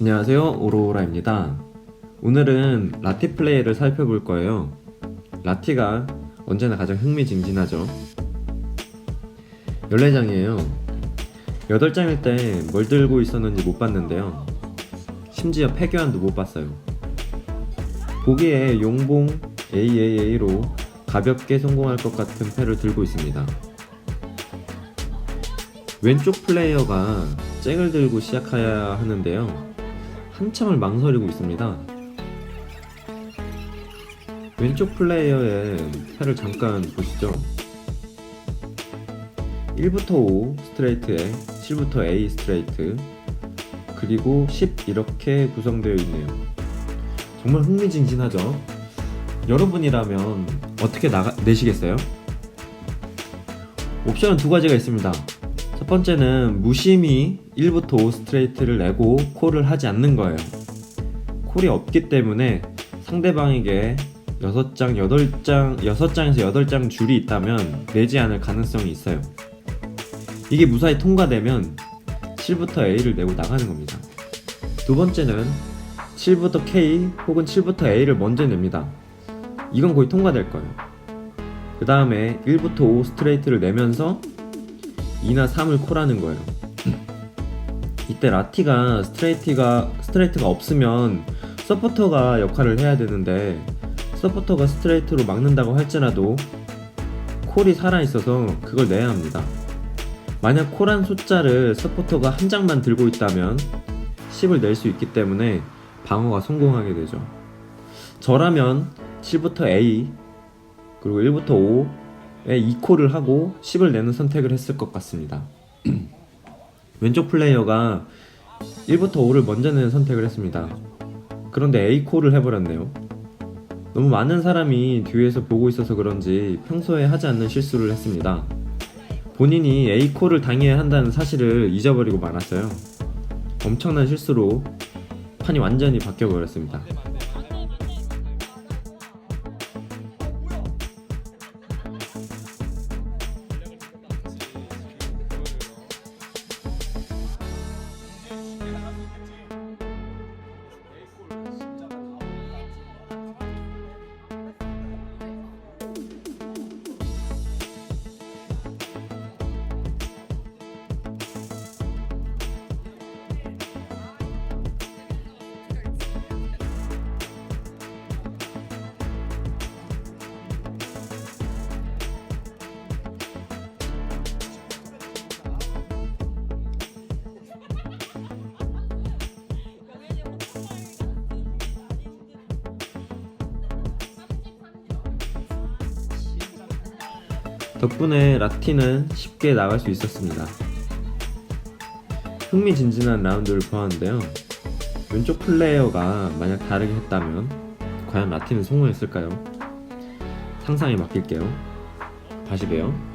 안녕하세요 오로라입니다. 오늘은 라티 플레이를 살펴볼 거예요. 라티가 언제나 가장 흥미진진하죠. 14장이에요. 8장일 때 뭘 들고 있었는지 못 봤는데요. 심지어 폐교환도 못 봤어요. 보기에 용봉 AAA로 가볍게 성공할 것 같은 패를 들고 있습니다. 왼쪽 플레이어가 잭을 들고 시작해야 하는데요 한참을 망설이고 있습니다. 왼쪽 플레이어의 패를 잠깐 보시죠. 1부터 5 스트레이트에 7부터 A 스트레이트 그리고 10 이렇게 구성되어 있네요. 정말 흥미진진하죠? 여러분이라면 어떻게 나가, 내시겠어요? 옵션은 두 가지가 있습니다. 첫 번째는 무심히 1부터 5 스트레이트를 내고 콜을 하지 않는 거예요. 콜이 없기 때문에 상대방에게 6장, 8장, 6장에서 8장 줄이 있다면 내지 않을 가능성이 있어요. 이게 무사히 통과되면 7부터 A를 내고 나가는 겁니다. 두 번째는 7부터 K 혹은 7부터 A를 먼저 냅니다. 이건 거의 통과될 거예요. 그 다음에 1부터 5 스트레이트를 내면서 2나 3을 콜하는 거예요. 이때 라티가 스트레이트가 스트레이트가 없으면 서포터가 역할을 해야 되는데 서포터가 스트레이트로 막는다고 할지라도 콜이 살아 있어서 그걸 내야 합니다. 만약 콜한 숫자를 서포터가 한 장만 들고 있다면 10을 낼 수 있기 때문에 방어가 성공하게 되죠. 저라면 7부터 A 그리고 1부터 5 에 2콜을 하고 10을 내는 선택을 했을 것 같습니다. 왼쪽 플레이어가 1부터 5를 먼저 내는 선택을 했습니다. 그런데 A콜을 해버렸네요. 너무 많은 사람이 뒤에서 보고 있어서 그런지 평소에 하지 않는 실수를 했습니다. 본인이 A콜을 당해야 한다는 사실을 잊어버리고 말았어요. 엄청난 실수로 판이 완전히 바뀌어버렸습니다. 덕분에 라티는 쉽게 나갈 수 있었습니다. 흥미진진한 라운드를 보았는데요. 왼쪽 플레이어가 만약 다르게 했다면 과연 라티는 성공했을까요? 상상에 맡길게요. 다시 봬요.